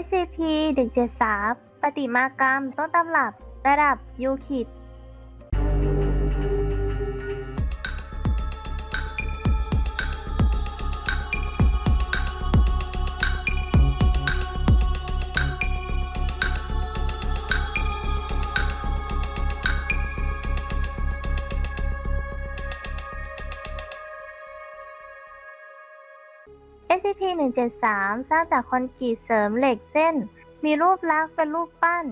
SCP 173 ปฏิมากรรมต้นตำรับ ระดับยูคิด SCP 173 สร้างจากคอนกรีตเสริมเหล็กเส้น มีรูปลักษณ์เป็นรูปปั้น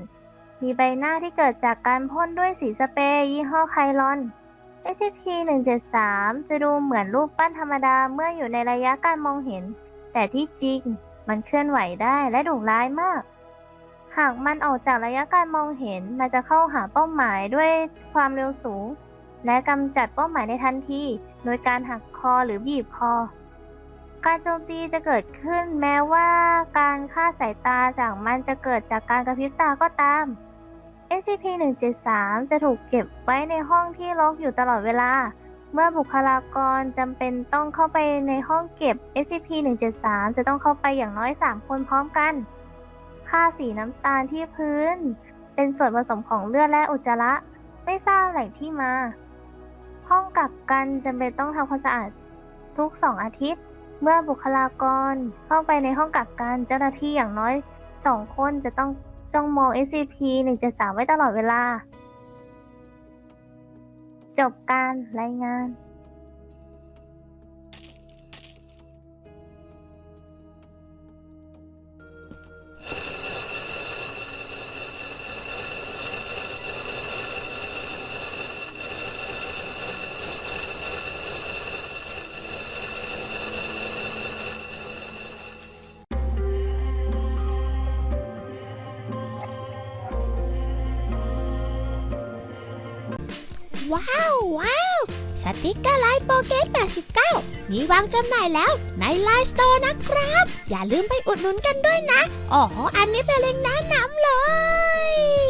มีใบหน้าที่เกิดจากการพ่นด้วยสีสเปรย์ยี่ห้อไคลอน SCP 173 จะดูเหมือนรูปปั้นธรรมดาเมื่ออยู่ในระยะการมองเห็น แต่ที่จริงมันเคลื่อนไหวได้และดุร้ายมาก หากมันออกจากระยะการมองเห็น มันจะเข้าหาเป้าหมายด้วยความเร็วสูง และกำจัดเป้าหมายในทันที โดยการหักคอหรือบีบคอ การโจมตีจะเกิดขึ้นแม้ว่าการฆ่าสายตาจากมันจะเกิดจากการกระพริบตาก็ตาม SCP-173 จะถูกเก็บไว้ในห้องที่ล็อกอยู่ตลอดเวลา เมื่อบุคลากรจำเป็นต้องเข้าไปในห้องเก็บ SCP-173 จะต้องเข้าไปอย่างน้อย 3 คนพร้อมกัน ค่าสีน้ำตาลที่พื้น เป็นส่วนผสมของเลือดและอุจจาระ ไม่ทราบแหล่งที่มา ห้องกักกันจำเป็นต้องทำความสะอาดทุก2อาทิตย์ เมื่อบุคลากรเข้าไปในห้องกักกันเจ้าหน้าที่อย่างน้อยสองคนจะต้องจ้องมอง SCP-173 ไว้ตลอดเวลา จบการรายงาน ว้าวว้าวสติกเกอร์ไลน์โปเกต89 มีวางจำหน่ายแล้วในไลน์สโตร์นะครับ อย่าลืมไปอุดหนุนกันด้วยนะ อ๋อ อันนี้เป็นเล็งก์แนะนำเลย